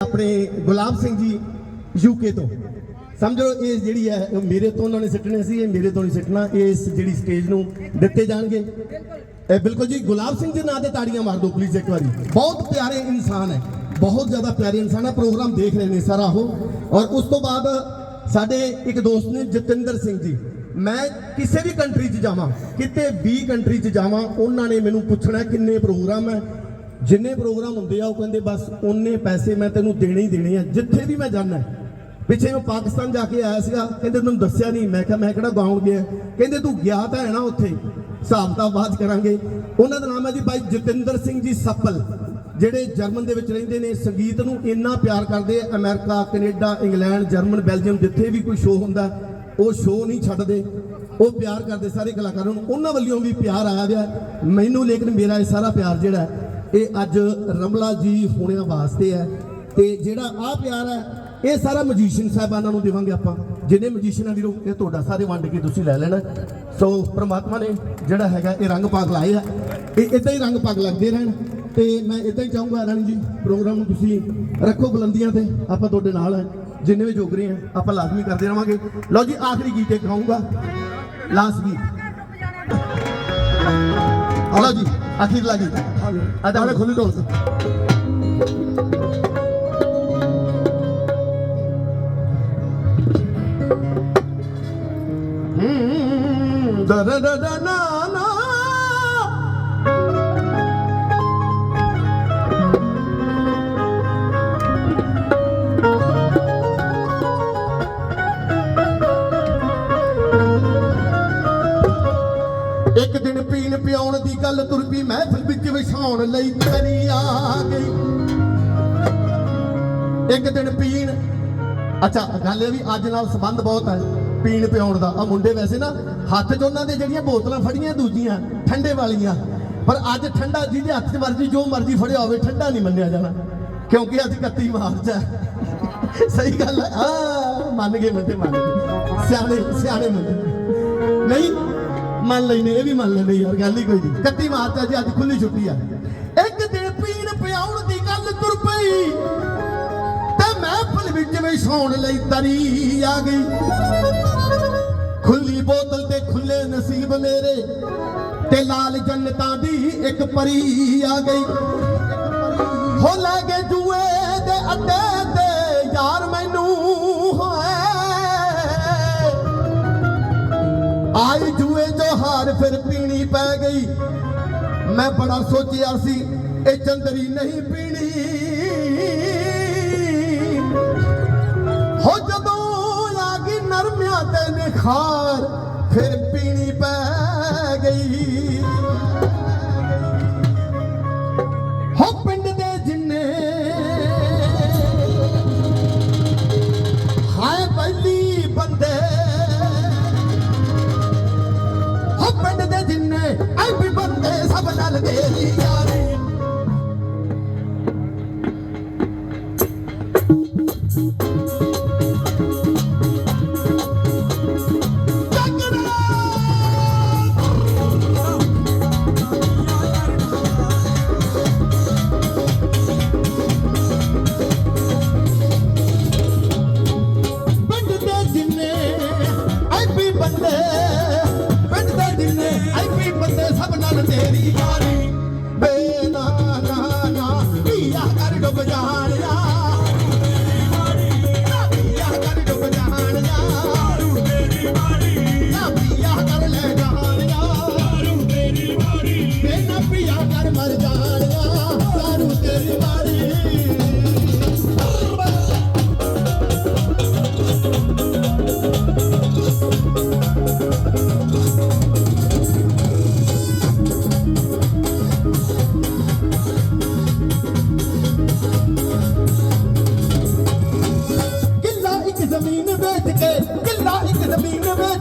ਆਪਣੇ ਗੁਲਾਬ ਸਿੰਘ ਜੀ ਯੂਕੇ ਤੋਂ। ਸਮਝੋ ਇਹ ਜਿਹੜੀ ਹੈ ਮੇਰੇ ਤੋਂ ਉਹਨਾਂ ਨੇ ਸਿੱਟਣੇ ਸੀ ਇਹ ਮੇਰੇ ਤੋਂ ਨਹੀਂ ਸਿੱਟਣਾ ਇਸ ਜਿਹੜੀ ਸਟੇਜ ਨੂੰ ਦਿੱਤੇ ਜਾਣਗੇ। ਇਹ ਬਿਲਕੁਲ ਜੀ ਗੁਲਾਬ ਸਿੰਘ ਦੇ ਨਾਂ ਤੇ ਤਾੜੀਆਂ ਮਾਰ ਦਿਓ ਪਲੀਜ਼ ਇੱਕ ਵਾਰੀ। ਬਹੁਤ ਪਿਆਰੇ ਇਨਸਾਨ ਹੈ। ਬਹੁਤ ਜ਼ਿਆਦਾ ਪਿਆਰੇ ਇਨਸਾਨ ਹੈ ਪ੍ਰੋਗਰਾਮ ਦੇਖ ਰਹੇ ਨੇ ਸਾਰਾ ਉਹ। ਔਰ ਉਸ ਤੋਂ ਬਾਅਦ ਸਾਡੇ ਇੱਕ ਦੋਸਤ ਨੇ ਜਤਿੰਦਰ ਸਿੰਘ ਜੀ। ਮੈਂ ਕਿਸੇ ਵੀ ਕੰਟਰੀ 'ਚ ਜਾਵਾਂ ਕਿਤੇ ਵੀ ਕੰਟਰੀ 'ਚ ਜਾਵਾਂ ਉਹਨਾਂ ਨੇ ਮੈਨੂੰ ਪੁੱਛਣਾ ਕਿੰਨੇ ਪ੍ਰੋਗਰਾਮ ਹੈ ਜਿੰਨੇ ਪ੍ਰੋਗਰਾਮ ਹੁੰਦੇ ਆ, ਉਹ ਕਹਿੰਦੇ ਬਸ ਉਹਨੇ ਪੈਸੇ ਮੈਂ ਤੈਨੂੰ ਦੇਣੇ ਹੀ ਦੇਣੇ ਆ, ਜਿੱਥੇ ਵੀ ਮੈਂ ਜਾਣਾ ਪਿੱਛੇ ਮੈਂ ਪਾਕਿਸਤਾਨ ਜਾ ਕੇ ਆਇਆ ਸੀਗਾ, ਕਹਿੰਦੇ ਤੈਨੂੰ ਦੱਸਿਆ ਨਹੀਂ, ਮੈਂ ਕਿਹਾ ਮੈਂ ਕਿਹੜਾ ਗਾਉਣ ਗਿਆ। ਕਹਿੰਦੇ ਤੂੰ ਗਿਆ ਤਾਂ ਹੈ ਨਾ ਉੱਥੇ ਹਿਸਾਬ ਤਾਂ ਬਾਅਦ ਕਰਾਂਗੇ। ਉਹਨਾਂ ਦਾ ਨਾਮ ਹੈ ਜੀ ਭਾਈ ਜਤਿੰਦਰ ਸਿੰਘ ਜੀ ਸੱਪਲ, ਜਿਹੜੇ ਜਰਮਨ ਦੇ ਵਿੱਚ ਰਹਿੰਦੇ ਨੇ, ਸੰਗੀਤ ਨੂੰ ਇੰਨਾ ਪਿਆਰ ਕਰਦੇ ਆ, ਅਮਰੀਕਾ, ਕੈਨੇਡਾ, ਇੰਗਲੈਂਡ, ਜਰਮਨ, ਬੈਲਜੀਅਮ, ਜਿੱਥੇ ਵੀ ਕੋਈ ਸ਼ੋਅ ਹੁੰਦਾ, ਉਹ ਸ਼ੋਅ ਨਹੀਂ ਛੱਡਦੇ। ਉਹ ਪਿਆਰ ਕਰਦੇ ਸਾਰੇ ਕਲਾਕਾਰਾਂ ਨੂੰ। ਉਹਨਾਂ ਵੱਲੋਂ ਵੀ ਪਿਆਰ ਆਇਆ ਗਿਆ ਮੈਨੂੰ ਲੇਕਿਨ ਮੇਰਾ ਇਹ ਸਾਰਾ ਪਿਆਰ ਜਿਹੜਾ ਇਹ ਅੱਜ ਰਮਲਾ ਜੀ ਹੋਣਿਆਂ ਵਾਸਤੇ ਹੈ ਤੇ ਜਿਹੜਾ ਆ ਪਿਆਰ ਹੈ, ਇਹ ਸਾਰਾ ਮੈਜੀਸ਼ੀਅਨ ਸਾਹਿਬਾਨਾਂ ਨੂੰ ਦੇਵਾਂਗੇ ਆਪਾਂ। ਜਿੰਨੇ ਮੈਜੀਸ਼ੀਅਨਾਂ ਦੀ ਇਹ ਤੁਹਾਡਾ ਸਾਰੇ ਵੰਡ ਕੇ ਤੁਸੀਂ ਲੈ ਲੈਣਾ। ਸੋ ਪ੍ਰਮਾਤਮਾ ਨੇ ਜਿਹੜਾ ਹੈਗਾ, ਇਹ ਰੰਗ ਪਾਗ ਲਾਏ ਆ। ਇਹ ਇਦਾਂ ਹੀ ਰੰਗ ਪਾਗ ਲੱਗਦੇ ਰਹਿਣ। ਤੇ ਮੈਂ ਇਦਾਂ ਹੀ ਚਾਹੂੰਗਾ ਰਾਣੀ ਜੀ ਪ੍ਰੋਗਰਾਮ ਨੂੰ ਤੁਸੀਂ ਰੱਖੋ ਬੁਲੰਦੀਆਂ ਤੇ। ਆਪਾਂ ਤੁਹਾਡੇ ਨਾਲ ਹੈ ਜਿੰਨੇ ਵੀ ਜੋਗ ਰਹੇ ਆ, ਆਪਾਂ ਲਾਜ਼ਮੀ ਕਰਦੇ ਰਵਾਂਗੇ। ਲਓ ਜੀ, ਆਖਰੀ ਗੀਤ ਇਹ ਗਾਉਂਗਾ ਲਾਸਟ ਗੀਤ। ਲਓ ਜੀ ਅਖੀਰਲਾ ਗੀਤ ਅਦਾ ਨਾਲੇ ਖੁੱਲੀ ਢੋਲ ਹਮ, ਦਾ ਦਾ ਦਾ ਦਾ ਗੱਲ ਤੁਰ ਪਈ ਮਹਿਫਿਲ ਵਿੱਚ ਵਿਛਾਉਣ ਲਈ ਤੇਰੀ ਆ ਗਈ। ਇੱਕ ਦਿਨ ਪੀਣ, ਅੱਛਾ, ਗੱਲ ਇਹ ਵੀ ਅੱਜ ਨਾਲ ਸੰਬੰਧ ਬਹੁਤ ਹੈ, ਪੀਣ ਪਿਆਉਣ ਦਾ। ਆ ਮੁੰਡੇ ਵੈਸੇ ਨਾ, ਹੱਥ 'ਚ ਉਹਨਾਂ ਦੇ ਜਿਹੜੀਆਂ ਬੋਤਲਾਂ ਫੜੀਆਂ, ਦੂਜੀਆਂ ਠੰਡੇ ਵਾਲੀਆਂ। ਪਰ ਅੱਜ ਠੰਡਾ ਜਿਹਦੇ ਹੱਥ 'ਚ ਮਰਜ਼ੀ, ਜੋ ਮਰਜ਼ੀ ਫੜਿਆ ਹੋਵੇ, ਠੰਡਾ ਨਹੀਂ ਮੰਨਿਆ ਜਾਣਾ। ਕਿਉਂਕਿ ਅੱਜ 31 ਮਾਰਚ ਹੈ। ਸਹੀ ਗੱਲ ਹੈ। ਆ ਮੰਨ ਗਏ ਮੁੰਡੇ, ਮੰਨ ਗਏ। ਸਿਆਣੇ ਸਿਆਣੇ ਮੁੰਡੇ। ਨਹੀਂ ਮੰਨ ਲੈਨੇ ਇਹ ਵੀ ਮੰਨ ਲੈਨੇ ਯਾਰ, ਗੱਲ ਹੀ ਕੋਈ ਨਹੀਂ। 31 ਮਾਰਚ ਹੈ ਅੱਜ ਖੁੱਲੀ ਛੁੱਟੀ ਆ। ਇੱਕ ਦਿਨ ਪੀਣ ਪਿਆਉਣ ਦੀ ਗੱਲ ਤੁਰ ਪਈ, ਤੇ ਮਹਿਫਲ ਵਿੱਚ ਵੀ ਸੌਣ ਲਈ ਤਰੀ ਆ ਗਈ। ਖੁੱਲੀ ਬੋਤਲ ਤੇ ਖੁੱਲੇ ਨਸੀਬ ਮੇਰੇ, ਤੇ ਲਾਲ ਜੰਨਤਾਂ ਦੀ ਇੱਕ ਪਰੀ ਆ ਗਈ। ਹੋ ਲੈ ਗਏ ਜੂਏ ਦੇ ਅੱਡੇ ਤੇ ਯਾਰ ਮੈਨੂੰ ਹੋਏ। ਆਈ ਜੂਏ ਜੋ ਹਾਰ ਫਿਰ ਪੀਣੀ ਪੈ ਗਈ। ਮੈਂ ਬੜਾ ਸੋਚਿਆ ਸੀ, ਇਹ ਚੰਦਰੀ ਨਹੀਂ ਪੀਣੀ। ਹੋ ਜਦੋਂ ਆ ਗਈ ਨਰਮਿਆਂ ਤੇ ਨਿਖਾਰ, ਫਿਰ ਪੀਣੀ ਪੈ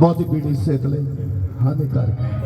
ਬਹੁਤੀ ਪੀੜੀ ਸਿਹਤ ਲਈ ਹਾਨੀਕਾਰਕ ਹੈ।